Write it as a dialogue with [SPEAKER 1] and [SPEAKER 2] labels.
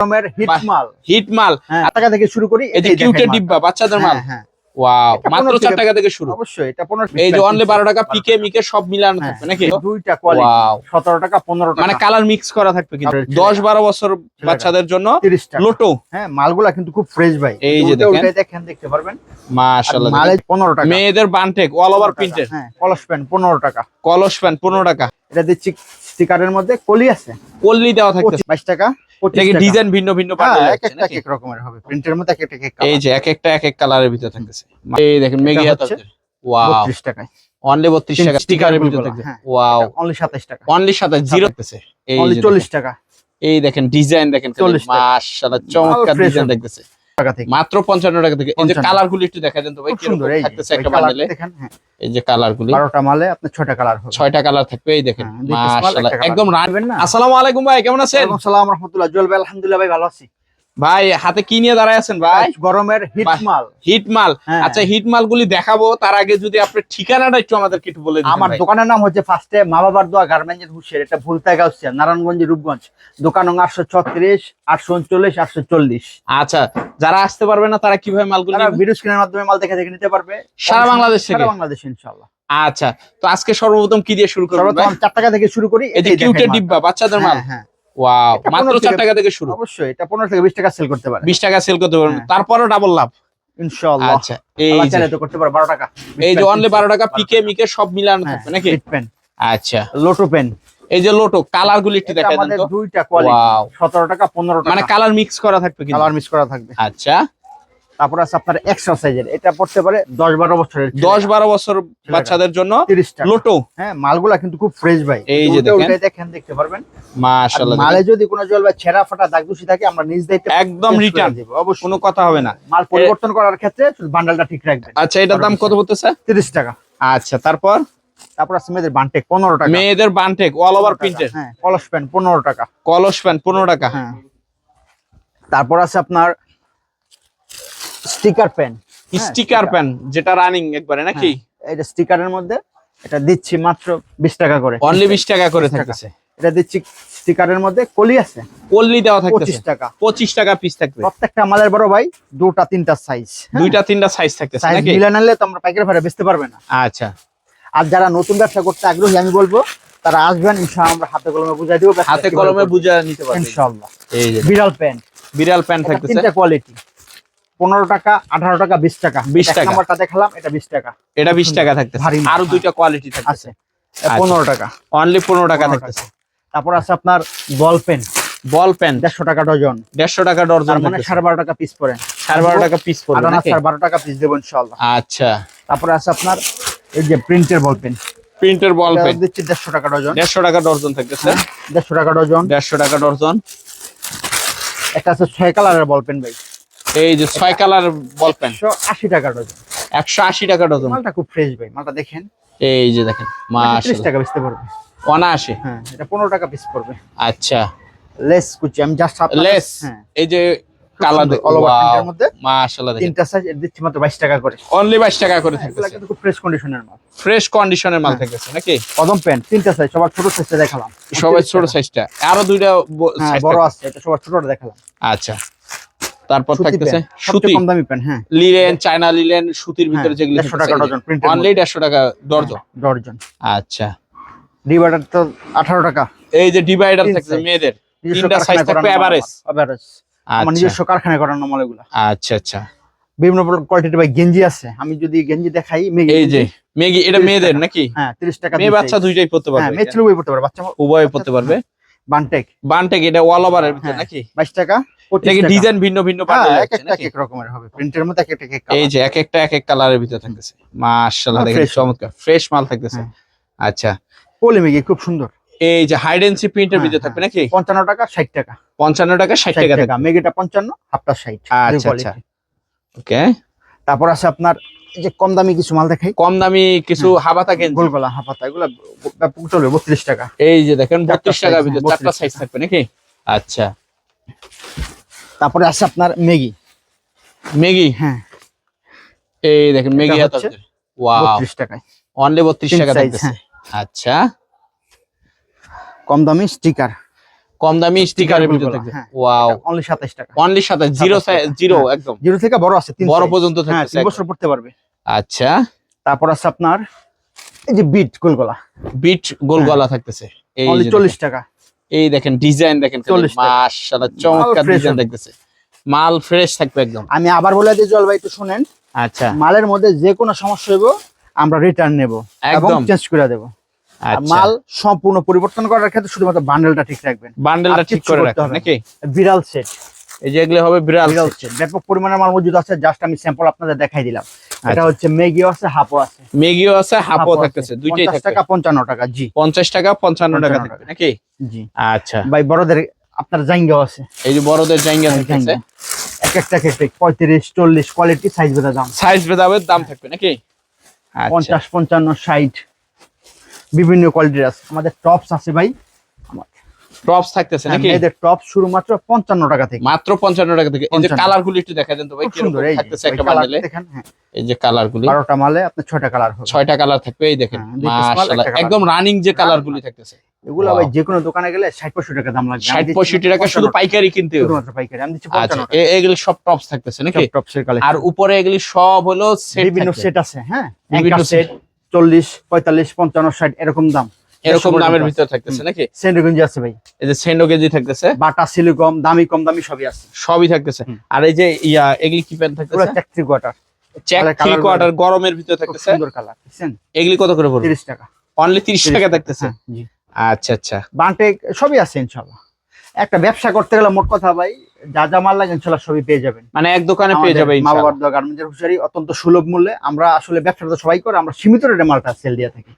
[SPEAKER 1] রকমের হিট
[SPEAKER 2] বাহ।
[SPEAKER 1] মাল
[SPEAKER 2] হিট মাল
[SPEAKER 1] হ্যাঁ টাকা থেকে শুরু করি
[SPEAKER 2] এই যে কিউটের ডিব্বা বাচ্চাদের মাল?
[SPEAKER 1] হ্যাঁ, হ্যাঁ
[SPEAKER 2] ওয়াও মাত্র
[SPEAKER 1] 15 থেকে-
[SPEAKER 2] টাকা থেকে শুরু।
[SPEAKER 1] অবশ্যই এটা পনেরো
[SPEAKER 2] এই যে অনলি বারো টাকা পিকে মিকে সব মিলানো
[SPEAKER 1] হ্যাঁ,
[SPEAKER 2] থাকবে নাকি?
[SPEAKER 1] দুইটা কোয়ালিটি
[SPEAKER 2] ওয়াও।
[SPEAKER 1] সতেরো টাকা পনেরো
[SPEAKER 2] মানে কালার মিক্স করা থাকবে কিন্তু।
[SPEAKER 1] ছেলেরা।
[SPEAKER 2] দশ বারো বছর বাচ্চাদের জন্য
[SPEAKER 1] তিরিশ টাকা।
[SPEAKER 2] লোটো।
[SPEAKER 1] হ্যাঁ মালগুলা কিন্তু খুব ফ্রেশ ভাই।
[SPEAKER 2] এই যে দেখেন।
[SPEAKER 1] দেখতে পারবেন।
[SPEAKER 2] মাশাআল্লাহ
[SPEAKER 1] মালে পনেরো টাকা।
[SPEAKER 2] মেয়েদের বানটেক অল ওভার
[SPEAKER 1] 15
[SPEAKER 2] প্রিন্টের
[SPEAKER 1] হ্যাঁ কলস প্যান্ট পনেরো টাকা।
[SPEAKER 2] কলস প্যান্ট পনেরো টাকা।
[SPEAKER 1] এটা দিচ্ছি স্টিকারের মধ্যে কলি আছে।
[SPEAKER 2] কল্লি দেওয়া
[SPEAKER 1] পঁচিশ বাইশ টাকা পঁচিশ
[SPEAKER 2] দেখি ডিজাইন ভিন্ন ভিন্ন
[SPEAKER 1] হ্যাঁ,
[SPEAKER 2] বান্ডেল
[SPEAKER 1] এক একটা এক এক রকমের হবে। প্রিন্টের মধ্যে এক একটা এক এক
[SPEAKER 2] এই যে এক একটা এক এক কালারের ভিতরে থাকতেছে। এই দেখেন মেগি
[SPEAKER 1] এটা
[SPEAKER 2] হাতা
[SPEAKER 1] হচ্ছে
[SPEAKER 2] ওয়াও
[SPEAKER 1] 32 টাকায়।
[SPEAKER 2] অনলি 32 টাকা স্টিকারের ভিতরে
[SPEAKER 1] গুলো,
[SPEAKER 2] থাকবে।
[SPEAKER 1] হ্যাঁ।
[SPEAKER 2] ওয়াও
[SPEAKER 1] অনলি 27 টাকা।
[SPEAKER 2] অনলি জিরো থাকতেছে। এই
[SPEAKER 1] অনলি 40 টাকা।
[SPEAKER 2] এই দেখেন ডিজাইন দেখেন
[SPEAKER 1] 40
[SPEAKER 2] মাশাআল্লাহ চমৎকার ডিজাইন দেখতেছে।
[SPEAKER 1] থেকে।
[SPEAKER 2] মাত্র 55 টাকা থেকে। এই যে কালার গুলি একটু দেখা যান তো ভাই
[SPEAKER 1] সুন্দর এই যে,
[SPEAKER 2] থাকতেছে একটা বান্ডেলে
[SPEAKER 1] হ্যাঁ।
[SPEAKER 2] এই যে কালার গুলি।
[SPEAKER 1] 12টা মালে আপনার ছয়টা কালার হবে।
[SPEAKER 2] ছয়টা কালার থাকবে এই দেখেন।
[SPEAKER 1] হ্যাঁ,
[SPEAKER 2] মাশাআল্লাহ একদম
[SPEAKER 1] রাখবেন না?
[SPEAKER 2] আসসালামু আলাইকুম ভাই কেমন আছেন?
[SPEAKER 1] আসসালাম রহমতুল্লাহ। জল জুয়েল ভাই আলহামদুলিল্লাহ ভাই ভালো আছি।
[SPEAKER 2] ভাই হাতে কি নিয়ে দাঁড়ায় আছেন ভাই?
[SPEAKER 1] গরমের হিট
[SPEAKER 2] বাহ।
[SPEAKER 1] মাল।
[SPEAKER 2] হিট মাল?
[SPEAKER 1] হ্যাঁ।
[SPEAKER 2] আচ্ছা হিট মাল গুলি দেখাবো তার আগে যদি আপনার ঠিকানাটা একটু আমাদেরকে একটু বলে দিন
[SPEAKER 1] আমার দোকানের নাম হচ্ছে ফার্স্টে মা বাবার দোয়া গার্মেন্টস হুশের এটা ভুলতা গাউসিয়া নারায়ণগঞ্জ রূপগঞ্জ। দোকান নং আটশো ছত্রিশ আটশো উনচল্লিশ আটশো চল্লিশ।
[SPEAKER 2] আচ্ছা যারা আসতে পারবে না তারা কীভাবে মালগুলো
[SPEAKER 1] ভিডিও স্ক্রিনের মাধ্যমে মাল দেখে দেখে নিতে পারবে।
[SPEAKER 2] সারা বাংলাদেশ থেকে?
[SPEAKER 1] সারা বাংলাদেশ ইনশাআল্লাহ।
[SPEAKER 2] আচ্ছা তো আজকে সর্বপ্রথম কি দিয়ে শুরু করব
[SPEAKER 1] চার টাকা থেকে শুরু করি এটাই
[SPEAKER 2] কিউটের ডিব্বা বাচ্চাদের মাল।
[SPEAKER 1] হ্যাঁ, হ্যাঁ।
[SPEAKER 2] ওয়াও মাত্র
[SPEAKER 1] 15
[SPEAKER 2] চার টাকা থেকে শুরু।
[SPEAKER 1] অবশ্যই এটা পনেরো থেকে বিশ টাকা সেল করতে পারে।
[SPEAKER 2] বিশ টাকা সেল করতে পারবেন।
[SPEAKER 1] হ্যাঁ।
[SPEAKER 2] তারপরও ডাবল লাভ।
[SPEAKER 1] ইনশাআল্লাহ।
[SPEAKER 2] আচ্ছা এই যে
[SPEAKER 1] তো করতে পারে বারো টাকা।
[SPEAKER 2] এই যে অনলি বারো টাকা পিকে মিকে সব মিলানো
[SPEAKER 1] হ্যাঁ,
[SPEAKER 2] থাকবে নাকি?
[SPEAKER 1] পেন
[SPEAKER 2] আচ্ছা।
[SPEAKER 1] লোটো পেন
[SPEAKER 2] এই যে লোটো কালার গুলি একটু দেখা দেন
[SPEAKER 1] আমাদের
[SPEAKER 2] তো।
[SPEAKER 1] দুইটা কোয়ালিটি
[SPEAKER 2] ওয়াও
[SPEAKER 1] সতেরো টাকা পনেরো
[SPEAKER 2] মানে কালার মিক্স করা থাকবে
[SPEAKER 1] কালার মিক্স করা থাকবে।
[SPEAKER 2] আচ্ছা।
[SPEAKER 1] তারপর আছে আপনার এক্সট্রা সাইজের এটা পড়তে পারে দশ বারো বছরের
[SPEAKER 2] দশ বারো বছর বাচ্চাদের জন্য লোটো।
[SPEAKER 1] হ্যাঁ মালগুলা কিন্তু খুব ফ্রেশ ভাই।
[SPEAKER 2] এই যে দেখেন।
[SPEAKER 1] দেখতে পারবেন।
[SPEAKER 2] মাশাআল্লাহ
[SPEAKER 1] মালে যদি কোনো জল বা ছেঁড়া ফাটা দাগ দূষি থাকে আমরা নিজ দায়িত্বে
[SPEAKER 2] একদম রিটার্ন
[SPEAKER 1] দেব, অবশ্যই।
[SPEAKER 2] কোনো কথা হবে না।
[SPEAKER 1] মাল পরিবর্তন করার ক্ষেত্রে বান্ডেলটা ঠিক রাখবেন।
[SPEAKER 2] আচ্ছা এটার দাম কত
[SPEAKER 1] টাকা
[SPEAKER 2] আচ্ছা তারপর?
[SPEAKER 1] তারপর আছে মেয়েদের বান্টেক পনেরো টাকা
[SPEAKER 2] মেয়েদের বানটেক অল ওভার
[SPEAKER 1] 15 হ্যাঁ কলস প্যান্ট পনেরো টাকা
[SPEAKER 2] কলস প্যান্ট পনেরো টাকা
[SPEAKER 1] হ্যাঁ। তারপর আছে আপনার স্টিকার প্যান্ট হ্যাঁ,
[SPEAKER 2] স্টিকার। প্যান্ট যেটা রানিং একবারে নাকি?
[SPEAKER 1] এটা স্টিকারের মধ্যে এটা দিচ্ছি মাত্র বিশ টাকা করে।
[SPEAKER 2] অনলি বিশ টাকা করে
[SPEAKER 1] 20।
[SPEAKER 2] থাকতেছে।
[SPEAKER 1] এটা দিচ্ছি স্টিকারের মধ্যে কলি আছে।
[SPEAKER 2] কল্লি দেওয়া
[SPEAKER 1] পঁচিশ
[SPEAKER 2] থাকতেছে
[SPEAKER 1] টাকা।
[SPEAKER 2] পঁচিশ টাকা পিস থাকবে।
[SPEAKER 1] প্রত্যেকটা মালের বড় ভাই দুটা তিনটা সাইজ
[SPEAKER 2] দুইটা তিনটা সাইজ থাকতেছে নাকি?
[SPEAKER 1] মিলে নিলে তো আমরা পাইকারি ভাড়া বেচতে পারবে না।
[SPEAKER 2] আচ্ছা।
[SPEAKER 1] আর যারা নতুন ব্যবসা করতে আগ্রহী আমি বলব তারা আসবেন ইনশাআল্লাহ আমরা হাতে কলমে বুঝাই দিব
[SPEAKER 2] হাতে কলমে। বুঝা নিতে পারবে।
[SPEAKER 1] ইনশাআল্লাহ।
[SPEAKER 2] এই যে
[SPEAKER 1] বিড়াল প্যান্ট
[SPEAKER 2] বিড়াল প্যান্ট থাকতেছে।
[SPEAKER 1] তিনটা কোয়ালিটি পনেরো টাকা আঠারো টাকা বিশ টাকা।
[SPEAKER 2] 20
[SPEAKER 1] এক
[SPEAKER 2] টাকা।
[SPEAKER 1] নাম্বারটা দেখালাম এটা বিশ টাকা।
[SPEAKER 2] এটা বিশ টাকা থাকতেছে।
[SPEAKER 1] ভারী আরও।
[SPEAKER 2] দুইটা কোয়ালিটি থাকতেছে।
[SPEAKER 1] আছে। পনেরো টাকা।
[SPEAKER 2] অনলি পনেরো টাকা
[SPEAKER 1] 15
[SPEAKER 2] থাকতেছে।
[SPEAKER 1] তারপর আছে আপনার বল পেন।
[SPEAKER 2] Ball pen.
[SPEAKER 1] দেড়শো টাকা ডজন।
[SPEAKER 2] দেড়শো টাকা
[SPEAKER 1] ডজন মানে সাড়ে বারো টাকা পিস পড়ে।
[SPEAKER 2] সাড়ে বারো টাকা পিস নাকি?
[SPEAKER 1] সাড়ে বারো টাকা পিস দেবো ইনশাআল্লাহ।
[SPEAKER 2] আচ্ছা।
[SPEAKER 1] তারপরে আছে আপনার এই যে প্রিন্টের বল পেন
[SPEAKER 2] প্রিন্টের বল পেন
[SPEAKER 1] দিচ্ছি দেড়শো টাকা ডজন।
[SPEAKER 2] দেড়শো টাকা ডর্জন থাকতেছে।
[SPEAKER 1] দেড়শো টাকা ডজন।
[SPEAKER 2] দেড়শো টাকা ডজন।
[SPEAKER 1] একটা আছে ছয় কালারের বল পেন ভাই।
[SPEAKER 2] এই যে ছয় কালার বল পেন।
[SPEAKER 1] একশো আশি টাকা ডজন।
[SPEAKER 2] একশো আশি টাকা ডজন।
[SPEAKER 1] মালটা খুব ফ্রেশ ভাই মালটা দেখেন।
[SPEAKER 2] এই যে দেখেন মাশাআল্লাহ।
[SPEAKER 1] টাকা বেচতে পারবে।
[SPEAKER 2] অনাশি
[SPEAKER 1] হ্যাঁ এটা পনেরো টাকা পিস পড়বে।
[SPEAKER 2] আচ্ছা।
[SPEAKER 1] লেস কুচি আমি জাস্ট
[SPEAKER 2] লেস?
[SPEAKER 1] হ্যাঁ।
[SPEAKER 2] এই যে কালার
[SPEAKER 1] মধ্যে।
[SPEAKER 2] মাশাআল্লাহ দেখেন।
[SPEAKER 1] তিনটা সাইজ দিচ্ছি মাত্র বাইশ টাকা করে।
[SPEAKER 2] অনলি বাইশ টাকা করে
[SPEAKER 1] খুব ফ্রেশ কন্ডিশনের মাল।
[SPEAKER 2] ফ্রেশ কন্ডিশনের মাল। থাকতেছে নাকি?
[SPEAKER 1] কদম প্যান্ট তিনটা সাইজ সবার ছোট সাইজটা দেখালাম।
[SPEAKER 2] সবাই ছোট সাইজটা আরও দুইটা
[SPEAKER 1] হ্যাঁ বড় আছে এটা সবার ছোটটা দেখালাম।
[SPEAKER 2] আচ্ছা। তারপর থাকতেছে সুতি।
[SPEAKER 1] কম দামি প্যান্ট হ্যাঁ।
[SPEAKER 2] লিলেন চায়না লিলেন সুতির ভিতরে
[SPEAKER 1] হ্যাঁ,
[SPEAKER 2] যেগুলো
[SPEAKER 1] দেড়শো টাকা ডজন প্রিন্টের
[SPEAKER 2] অনলি দেড়শো টাকা ডর্জন।
[SPEAKER 1] ডর্জন।
[SPEAKER 2] আচ্ছা।
[SPEAKER 1] ডিভাইডার তো আঠারো টাকা।
[SPEAKER 2] এই যে ডিভাইডার থাকছে মেয়েদের তিনটা size থাকবে
[SPEAKER 1] করানো মাল
[SPEAKER 2] average?
[SPEAKER 1] আমার,
[SPEAKER 2] আচ্ছা
[SPEAKER 1] নিজস্ব কারখানায় করানো মাল এগুলা।
[SPEAKER 2] আচ্ছা আচ্ছা।
[SPEAKER 1] বিভিন্ন কোয়ালিটির ভাই গেঞ্জি আছে। আমি যদি গেঞ্জি দেখাই মেয়ে
[SPEAKER 2] এই যে মেগি এটা মেয়েদের নাকি?
[SPEAKER 1] হ্যাঁ তিরিশ টাকা
[SPEAKER 2] মেয়ে বাচ্চা দুইটাই পড়তে
[SPEAKER 1] হ্যাঁ
[SPEAKER 2] পারবে।
[SPEAKER 1] মেয়ে ছেলে বই পড়তে পারে বাচ্চা
[SPEAKER 2] উভয় পড়তে পারবে।
[SPEAKER 1] বানটেক
[SPEAKER 2] বানটেক এটা অল ওভারের ভিতরে
[SPEAKER 1] হ্যাঁ,
[SPEAKER 2] নাকি?
[SPEAKER 1] বাইশ টাকা পঁচিশ
[SPEAKER 2] ডিজাইন ভিন্ন ভিন্ন
[SPEAKER 1] হ্যাঁ,
[SPEAKER 2] বান্ডেল
[SPEAKER 1] এক একটা এক এক রকমের হবে। প্রিন্টের মধ্যে এক একটা এক এক
[SPEAKER 2] এই যে এক একটা এক এক কালারের ভিতরে থাকতেছে। মাশাআল্লাহ দেখেন চমৎকার। ফ্রেশ মাল থাকতেছে।
[SPEAKER 1] হ্যাঁ।
[SPEAKER 2] আচ্ছা।
[SPEAKER 1] খুব সুন্দর।
[SPEAKER 2] এই যে হাইড এন্ড সি প্রিন্টের
[SPEAKER 1] হ্যাঁ,
[SPEAKER 2] ভিতরে থাকবে নাকি?
[SPEAKER 1] পঞ্চান্ন টাকা ষাট টাকা।
[SPEAKER 2] পঞ্চান্ন টাকা ষাট
[SPEAKER 1] ষাট
[SPEAKER 2] টাকা
[SPEAKER 1] টাকা। মেগিটা পঞ্চান্ন হাফটা ষাট।
[SPEAKER 2] আচ্ছা, আচ্ছা। ওকে
[SPEAKER 1] তারপর আছে আপনার যে কম দামি কিছু মাল দেখাই।
[SPEAKER 2] কম দামি কিছু হাবাতা গেঞ্জি
[SPEAKER 1] গোলগলা হাফাতা এগুলো চলবে বত্রিশ টাকা।
[SPEAKER 2] এই যে দেখেন বত্রিশ
[SPEAKER 1] হ্যাঁ,
[SPEAKER 2] চারটা সাইজ
[SPEAKER 1] টাকা।
[SPEAKER 2] থাকবে নাকি? আচ্ছা।
[SPEAKER 1] তারপরে আছে আপনার মেগি
[SPEAKER 2] মেগি
[SPEAKER 1] হ্যাঁ।
[SPEAKER 2] এই দেখেন হাতা
[SPEAKER 1] হচ্ছে
[SPEAKER 2] ওয়াও।
[SPEAKER 1] বত্রিশ টাকায়।
[SPEAKER 2] অনলি বত্রিশ
[SPEAKER 1] তিন
[SPEAKER 2] টাকা
[SPEAKER 1] size, হ্যাঁ।
[SPEAKER 2] আচ্ছা।
[SPEAKER 1] কম দামি স্টিকার।
[SPEAKER 2] কম দামি
[SPEAKER 1] হ্যাঁ।
[SPEAKER 2] ওয়াও
[SPEAKER 1] অনলি সাতাইশ টাকা।
[SPEAKER 2] অনলি সাথে জিরো জিরো
[SPEAKER 1] হ্যাঁ।
[SPEAKER 2] একদম।
[SPEAKER 1] জিরো থেকে বড় আছে তিন
[SPEAKER 2] বড় পর্যন্ত
[SPEAKER 1] হ্যাঁ
[SPEAKER 2] থাকতেছে
[SPEAKER 1] তিন বছর পড়তে পারবে।
[SPEAKER 2] আচ্ছা।
[SPEAKER 1] তারপর আছে আপনার এই যে বিট গোলগলা।
[SPEAKER 2] বিট গোল গলা থাকতেছে। এই
[SPEAKER 1] অনলি
[SPEAKER 2] যে
[SPEAKER 1] চল্লিশ টাকা।
[SPEAKER 2] এই দেখেন ডিজাইন দেখেন
[SPEAKER 1] 40।
[SPEAKER 2] মাশাআল্লাহ চমৎকার ডিজাইন দেখতেছে। মাল ফ্রেশ থাকবে একদম।
[SPEAKER 1] আমি আবার বলে দিই জল ভাই একটু শুনেন।
[SPEAKER 2] আচ্ছা।
[SPEAKER 1] মালের মধ্যে যে কোনো সমস্যা হইব আমরা রিটার্ন নেব এবং
[SPEAKER 2] একদম।
[SPEAKER 1] চেঞ্জ করে দেবো। মাল সম্পূর্ণ পরিবর্তন করার ক্ষেত্রে শুধুমাত্র বান্ডেলটা ঠিক রাখবেন।
[SPEAKER 2] বান্ডেলটা ঠিক করে
[SPEAKER 1] করতে
[SPEAKER 2] রাখেন
[SPEAKER 1] হবে না।
[SPEAKER 2] নাকি?
[SPEAKER 1] বিড়াল সেট
[SPEAKER 2] এই যে এগুলো হবে বিড়াল
[SPEAKER 1] বিড়াল সেট ব্যাপক পরিমাণের মাল মজুদ আছে। জাস্ট আমি স্যাম্পল আপনাদের দেখাই দিলাম। এটা
[SPEAKER 2] আচ্ছা।
[SPEAKER 1] হচ্ছে মেগিও আছে হাফও আছে।
[SPEAKER 2] মেগিও আছে হাফও
[SPEAKER 1] হাফও
[SPEAKER 2] থাকতেছে। দুইটাই
[SPEAKER 1] 50 টাকা পঞ্চান্ন টাকা জি।
[SPEAKER 2] পঞ্চাশ টাকা পঞ্চান্ন টাকা
[SPEAKER 1] 55
[SPEAKER 2] থাকবে নাকি?
[SPEAKER 1] জি।
[SPEAKER 2] আচ্ছা।
[SPEAKER 1] ভাই বড়দের আপনার জাইঙ্গাও আছে।
[SPEAKER 2] এই যে বড়দের জায়গা থাকতেছে।
[SPEAKER 1] জাইঙ্গা। এক একটা এক একটা পঁয়ত্রিশ চল্লিশ কোয়ালিটি সাইজ বেঁধে দাম।
[SPEAKER 2] সাইজ ভেদাবে দাম থাকবে নাকি? আচ্ছা।
[SPEAKER 1] পঞ্চাশ পঞ্চান্ন ষাট। বিভিন্ন কোয়ালিটির আছে। আমাদের টপস আছে ভাই।
[SPEAKER 2] টপস থাকতেছে নাকি?
[SPEAKER 1] মেয়েদের টপ শুরু মাত্র পঞ্চান্ন টাকা থেকে।
[SPEAKER 2] মাত্র পঞ্চান্ন টাকা থেকে। এই যে
[SPEAKER 1] 55
[SPEAKER 2] কালার গুলি একটু দেখা দেন তো ভাই
[SPEAKER 1] যে,
[SPEAKER 2] থাকতেছে একটা
[SPEAKER 1] colour
[SPEAKER 2] বান্ডেলে
[SPEAKER 1] দেখেন, হ্যাঁ,
[SPEAKER 2] এই যে কালার গুলি।
[SPEAKER 1] বারোটা মালে আপনার ছয়টা কালার হবে।
[SPEAKER 2] ছয়টা কালার থাকবে এই দেখেন।
[SPEAKER 1] হ্যাঁ,
[SPEAKER 2] মাশাআল্লাহ একদম রানিং যে কালার গুলি থাকতেছে।
[SPEAKER 1] এগুলো. ভাই যে কোনো দোকানে গেলে ষাট পঁয়ষট্টি টাকা দাম লাগবে। আমি
[SPEAKER 2] ষাট
[SPEAKER 1] দিচ্ছি
[SPEAKER 2] পঁয়ষট্টি টাকা শুধু পাইকারি কিনতে হবে।
[SPEAKER 1] শুধুমাত্র পাইকারি আমি দিচ্ছি
[SPEAKER 2] আচ্ছা
[SPEAKER 1] পঞ্চান্ন টাকা।
[SPEAKER 2] এগুলি সব টপস থাকতেছে নাকি?
[SPEAKER 1] টপসের কালেকশন
[SPEAKER 2] আর উপরে এগুলি সব হলো সেট
[SPEAKER 1] বিভিন্ন সেট আছে হ্যাঁ?
[SPEAKER 2] বিভিন্ন
[SPEAKER 1] সেট চল্লিশ পঁয়তাল্লিশ পঞ্চান্ন ষাট এরকম দাম।
[SPEAKER 2] এরকম দামের ভিতরে থাকতেছে নাকি?
[SPEAKER 1] সেন্ডগঞ্জি আছে ভাই।
[SPEAKER 2] এই যে সেন্ডো কেজি থাকতেছে?
[SPEAKER 1] বাটা সিলিকম দামি কম দামি সবই আছে।
[SPEAKER 2] সবই থাকতেছে। আর এই যে ইয়া এগুলি কি প্যান্ট
[SPEAKER 1] পুরো
[SPEAKER 2] থাকতেছে
[SPEAKER 1] চাকরি কোয়ার্টার
[SPEAKER 2] চেক থ্রি কোয়ার্টার গরমের ভিতরে থাকতেছে।
[SPEAKER 1] সুন্দর কালার বুঝছেন?
[SPEAKER 2] এগুলি কত করে পড়বে?
[SPEAKER 1] তিরিশ টাকা।
[SPEAKER 2] অনলি 30 টাকা থাকতেছে?
[SPEAKER 1] হ্যাঁ, জি।
[SPEAKER 2] আচ্ছা আচ্ছা।
[SPEAKER 1] বান্টে সবই আছে ইনশাল্লাহ। একটা ব্যবসা করতে গেলে মোট কথা ভাই যা যা মাল লাগে ইনশাল্লাহ সবই পেয়ে যাবেন।
[SPEAKER 2] মানে এক দোকানে পেয়ে যাবে
[SPEAKER 1] মা বাবার দোয়া গার্মেন্টসের হুশারি অত্যন্ত সুলভ মূল্যে। আমরা আসলে ব্যবসাটা তো সবাই করে আমরা সীমিত রেটে মালটা সেল দিয়ে থাকি।